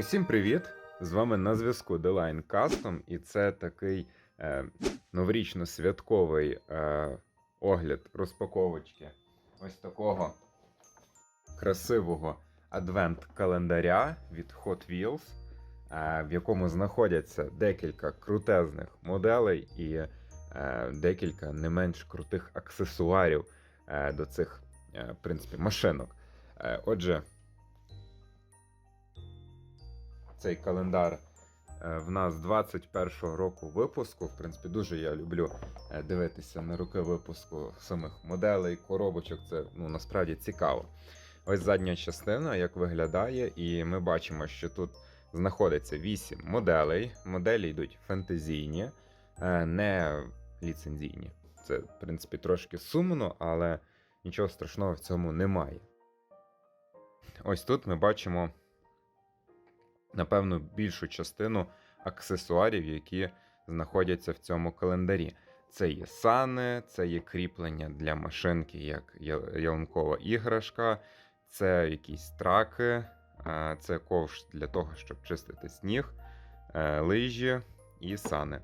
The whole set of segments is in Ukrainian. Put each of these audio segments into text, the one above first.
Усім привіт! З вами на зв'язку Deline Custom, і це такий е, новорічно-святковий е, огляд розпаковочки ось такого красивого адвент-календаря від Hot Wheels, е, в якому знаходяться декілька крутезних моделей і е, декілька не менш крутих аксесуарів е, до цих, е, в принципі, машинок. Е, отже, цей календар е, в нас 21-го року випуску. В принципі, дуже я люблю е, дивитися на роки випуску самих моделей, коробочок. Це ну, насправді цікаво. Ось задня частина, як виглядає, і ми бачимо, що тут знаходиться 8 моделей. Моделі йдуть фентезійні, е, не ліцензійні. Це, в принципі, трошки сумно, але нічого страшного в цьому немає. Ось тут ми бачимо напевно, більшу частину аксесуарів, які знаходяться в цьому календарі. Це є сани, це є кріплення для машинки, як ялинкова іграшка, це якісь траки, це ковш для того, щоб чистити сніг, е, лижі і сани.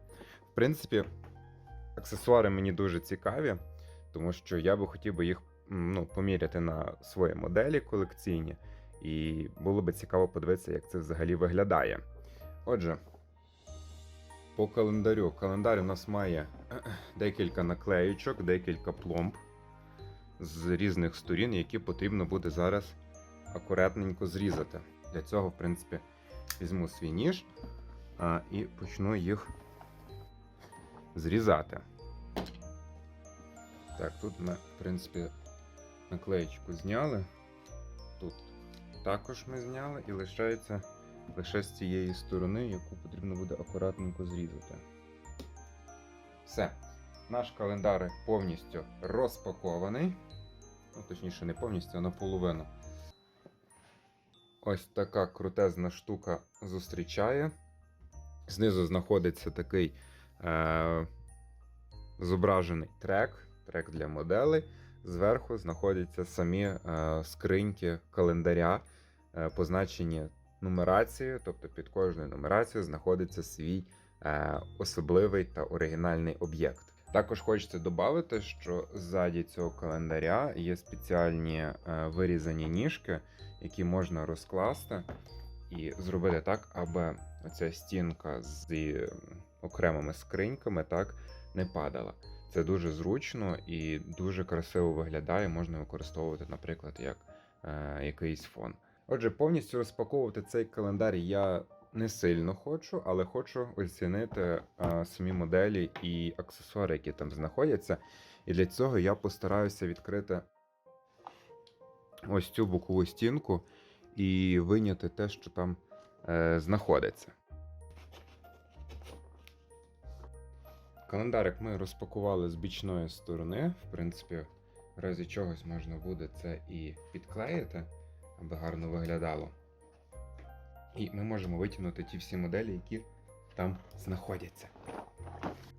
В принципі, аксесуари мені дуже цікаві, тому що я би хотів би їх ну, поміряти на свої моделі колекційні. І було би цікаво подивитися, як це взагалі виглядає. Отже, по календарю. Календар у нас має декілька наклеючок, декілька пломб з різних сторін, які потрібно буде зараз акуратненько зрізати. Для цього, в принципі, візьму свій ніж а, і почну їх зрізати. Так, тут ми, в принципі, наклеєчку зняли. Тут також ми зняли і лишається лише з цієї сторони, яку потрібно буде акуратненько зрізати. Все. Наш календар повністю розпакований. Ну, точніше, не повністю, а наполовину. Ось така крутезна штука зустрічає. Знизу знаходиться такий е- зображений трек, трек для моделей. Зверху знаходяться самі е, скриньки календаря, позначені нумерацією, тобто під кожною нумерацією знаходиться свій е, особливий та оригінальний об'єкт. Також хочеться додати, що ззаді цього календаря є спеціальні е, вирізані ніжки, які можна розкласти і зробити так, аби оця стінка з е, окремими скриньками так не падала. Це дуже зручно і дуже красиво виглядає, можна використовувати, наприклад, як е, якийсь фон. Отже, повністю розпаковувати цей календар я не сильно хочу, але хочу оцінити е, самі моделі і аксесуари, які там знаходяться. І для цього я постараюся відкрити ось цю бокову стінку і виняти те, що там е, знаходиться. Календарик ми розпакували з бічної сторони. В принципі, в разі чогось можна буде це і підклеїти, аби гарно виглядало. І ми можемо витягнути ті всі моделі, які там знаходяться.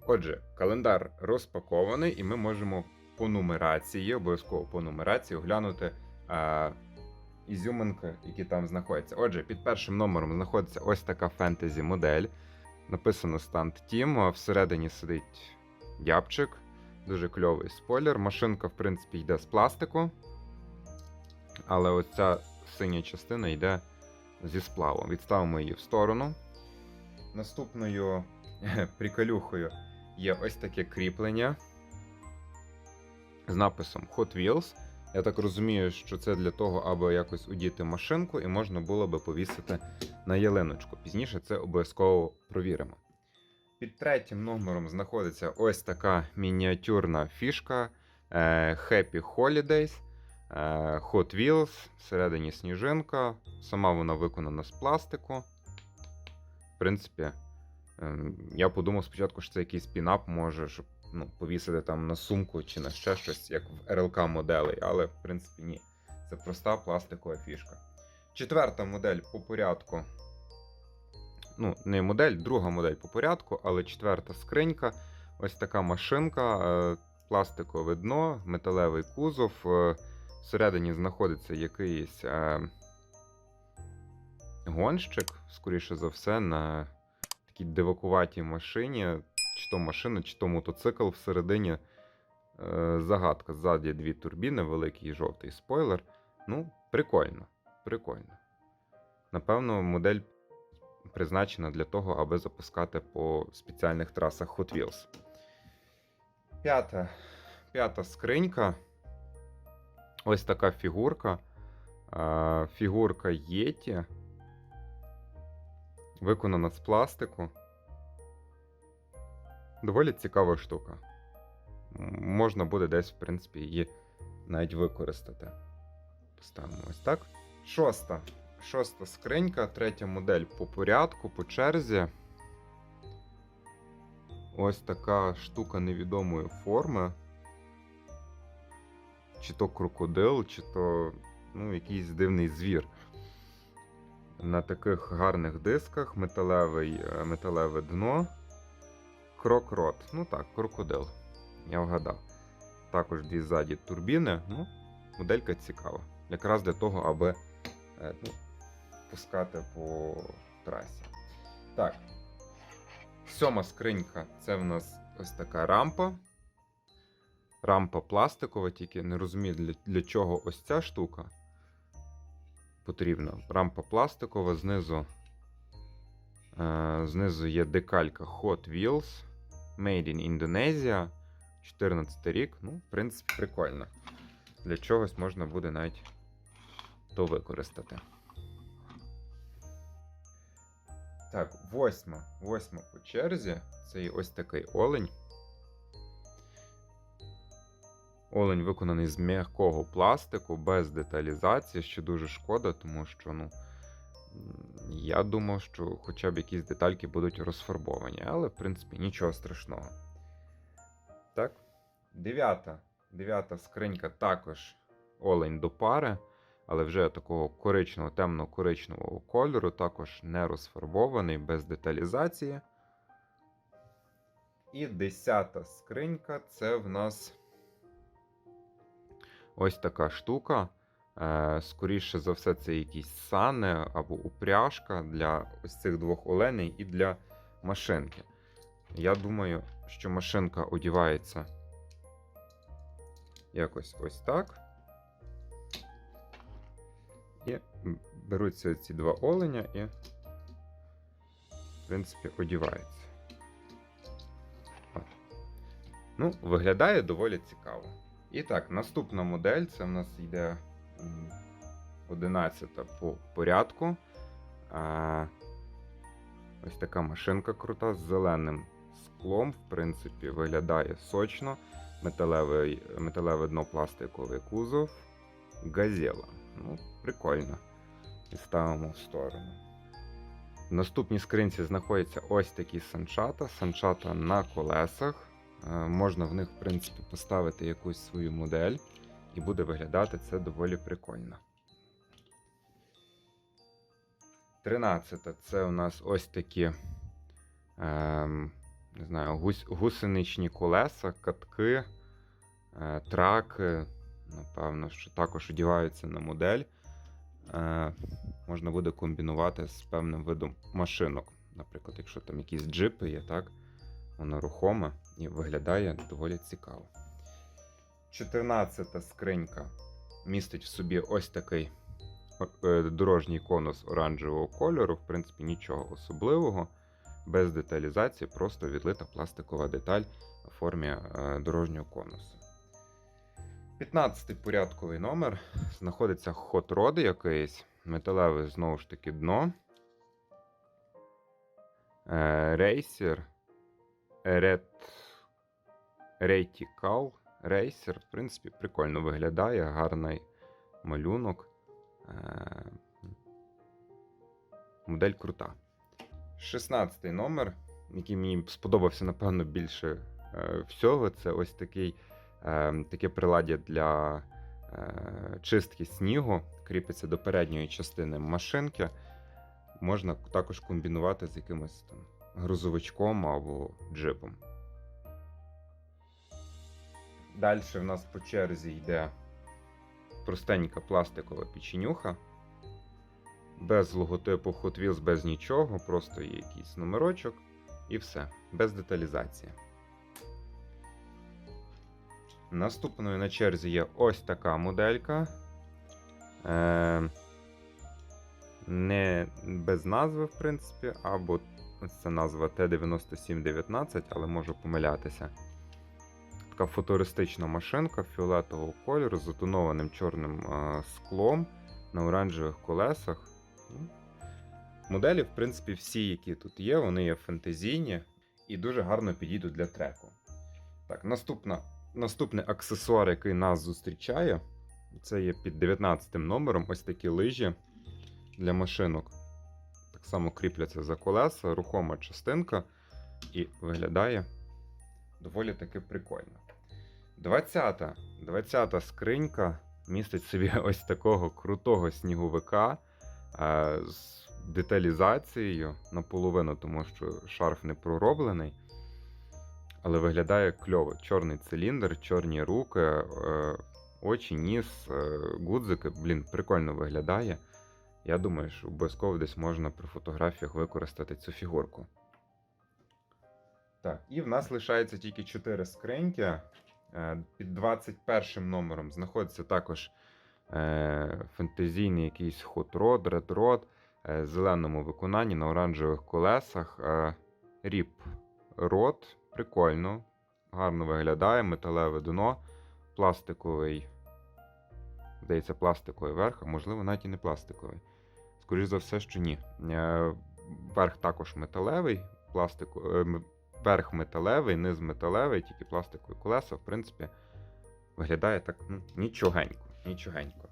Отже, календар розпакований, і ми можемо по нумерації, обов'язково по нумерації, оглянути а, ізюминки, які там знаходяться. Отже, під першим номером знаходиться ось така фентезі модель. Написано Stand Team, всередині сидить дябчик. Дуже кльовий спойлер. Машинка, в принципі, йде з пластику. Але оця синя частина йде зі сплаву. Відставимо її в сторону. Наступною приколюхою є ось таке кріплення з написом Hot Wheels. Я так розумію, що це для того, аби якось удіти машинку, і можна було би повісити на ялиночку. Пізніше це обов'язково провіримо. Під третім номером знаходиться ось така мініатюрна фішка е, Happy Holidays е, Hot Wheels, всередині сніжинка. Сама вона виконана з пластику. В принципі, ем, я подумав спочатку, що це якийсь пінап може, щоб ну, повісити там на сумку чи на ще щось, як в РЛК моделей, але в принципі ні. Це проста пластикова фішка. Четверта модель по порядку. Ну, не модель, друга модель по порядку, але четверта скринька. Ось така машинка, е, пластикове дно, металевий кузов. Всередині знаходиться якийсь е, гонщик, скоріше за все, на такій дивакуватій машині, чи то машина, чи то мотоцикл всередині. Е, загадка. Ззаді дві турбіни, великий і жовтий спойлер. Ну, прикольно. Прикольно. Напевно, модель призначена для того, аби запускати по спеціальних трасах Hot Wheels. П'ята, п'ята скринька. Ось така фігурка. Фігурка Єті. Виконана з пластику. Доволі цікава штука. Можна буде десь, в принципі, її навіть використати. Поставимо ось так. Шоста. Шоста скринька, третя модель по порядку, по черзі. Ось така штука невідомої форми. Чи то крокодил, чи то ну, якийсь дивний звір. На таких гарних дисках металевий, е, металеве дно. Крокрот. Ну так, крокодил. Я вгадав. Також дві ззаді турбіни. Ну, моделька цікава. Якраз для того, аби е, ну, пускати по трасі. Так. Сьома скринька це в нас ось така рампа. Рампа пластикова, тільки не розумію, для, для чого ось ця штука потрібна. Рампа пластикова, знизу, е, знизу є декалька Hot Wheels. Made in Indonesia. 14 рік. Ну, в принципі, прикольно. Для чогось можна буде навіть то використати. Так, восьма. Восьма по черзі. Це є ось такий олень. Олень виконаний з м'якого пластику, без деталізації, що дуже шкода, тому що, ну, я думав, що хоча б якісь детальки будуть розфарбовані, але, в принципі, нічого страшного. Так. Дев'ята. Дев'ята скринька також олень до пари, але вже такого коричневого, темно-коричневого кольору, також не розфарбований, без деталізації. І десята скринька це в нас ось така штука. Е, Скоріше за все, це якісь сани або упряжка для ось цих двох оленей і для машинки. Я думаю, що машинка одівається якось ось так. І беруться ці два оленя і, в принципі, одіваються. От. Ну, виглядає доволі цікаво. І так, наступна модель це в нас йде м, 11 по порядку. Ось така машинка крута з зеленим склом, в принципі, виглядає сочно. Металевий, металеве дно пластиковий кузов. Газела. Ну, прикольно. І ставимо в сторону. В наступній скринці знаходяться ось такі санчата. Санчата на колесах. Е, Можна в них, в принципі, поставити якусь свою модель, і буде виглядати це доволі прикольно. Тринадцята це у нас ось такі ем, не знаю, гусь, гусеничні колеса, катки, е, траки. Напевно, що також одіваються на модель. Е, можна буде комбінувати з певним видом машинок. Наприклад, якщо там якісь джипи є, так, воно рухоме і виглядає доволі цікаво. 14 скринька містить в собі ось такий е, дорожній конус оранжевого кольору. В принципі, нічого особливого, без деталізації, просто відлита пластикова деталь у формі е, дорожнього конусу. 15-й порядковий номер. Знаходиться Hot Rod якийсь, металеве знову ж таки дно. Е, Рейсер. Red... Retical Racer. В принципі, прикольно виглядає, гарний малюнок. Е, Модель крута. 16 номер, який мені сподобався, напевно, більше е, всього. Це ось такий, е, таке приладдя для чистки снігу. Кріпиться до передньої частини машинки. Можна також комбінувати з якимось там грузовичком або джипом. Далі в нас по черзі йде простенька пластикова печенюха. Без логотипу Hot Wheels, без нічого, просто є якийсь номерочок і все, без деталізації. Наступною на черзі є ось така моделька. Е, не без назви, в принципі, або це назва Т9719, але можу помилятися. Така футуристична машинка фіолетового кольору з затонованим чорним е, склом на оранжевих колесах. Ну, Моделі, в принципі, всі, які тут є, вони є фентезійні і дуже гарно підійдуть для треку. Так, наступна, наступний аксесуар, який нас зустрічає, це є під 19 номером ось такі лижі для машинок. Само кріпляться за колеса, рухома частинка, і виглядає доволі таки прикольно. 20-та 20 скринька містить собі ось такого крутого сніговика е, з деталізацією наполовину, тому що шарф не пророблений. Але виглядає кльово. Чорний циліндр, чорні руки, е, очі, ніс, е, гудзики. Блін, прикольно виглядає. Я думаю, що обов'язково десь можна при фотографіях використати цю фігурку. Так, і в нас лишається тільки 4 скриньки. Е, Під 21 номером знаходиться також е, фентезійний якийсь Red Rod е, в зеленому виконанні на оранжевих колесах. Ріп Rod. Прикольно. Гарно виглядає, металеве дно, пластиковий. Здається, пластиковий верх, а можливо, навіть і не пластиковий. Скоріше за все, що ні. Е, Верх також металевий, пластику, е, верх металевий, низ металевий, тільки пластикові колеса, в принципі, виглядає так ну, нічогенько. нічогенько.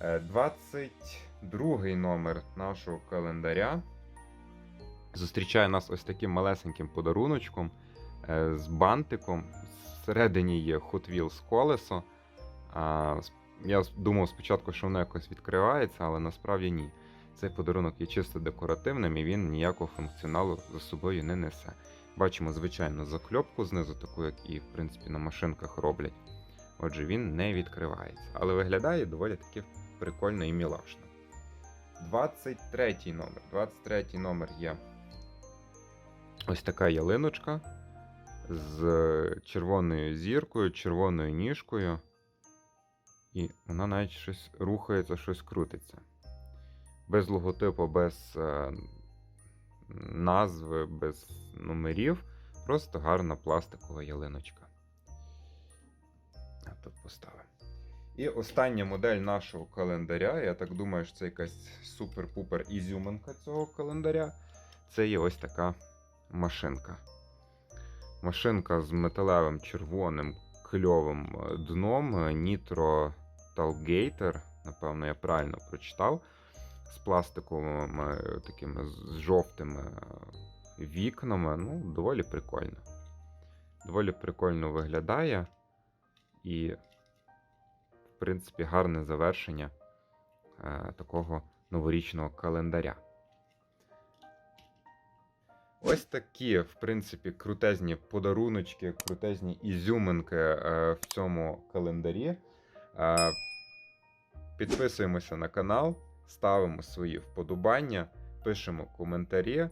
Е, 22 номер нашого календаря зустрічає нас ось таким малесеньким подаруночком е, з бантиком. Всередині є Hot Wheels колесо. Я думав спочатку, що воно якось відкривається, але насправді ні. Цей подарунок є чисто декоративним і він ніякого функціоналу за собою не несе. Бачимо, звичайно, закльопку знизу, таку, як і в принципі на машинках роблять. Отже, він не відкривається. Але виглядає доволі таки прикольно і мілашно. 23 номер. 23 номер є ось така ялиночка з червоною зіркою, червоною ніжкою. І вона навіть щось рухається, щось крутиться. Без логотипу, без е, назви, без номерів. Просто гарна пластикова ялиночка. А тут поставимо. І остання модель нашого календаря. Я так думаю, що це якась супер-пупер ізюминка цього календаря. Це є ось така машинка. Машинка з металевим червоним кльовим е, дном е, Talgator, напевно, я правильно прочитав. З пластиковими такими з жовтими е, вікнами. Ну, доволі прикольно. Доволі прикольно виглядає. І, в принципі, гарне завершення е, такого новорічного календаря. Ось такі, в принципі, крутезні подаруночки, крутезні ізюминки е, в цьому календарі. Підписуємося на канал, ставимо свої вподобання, пишемо коментарі.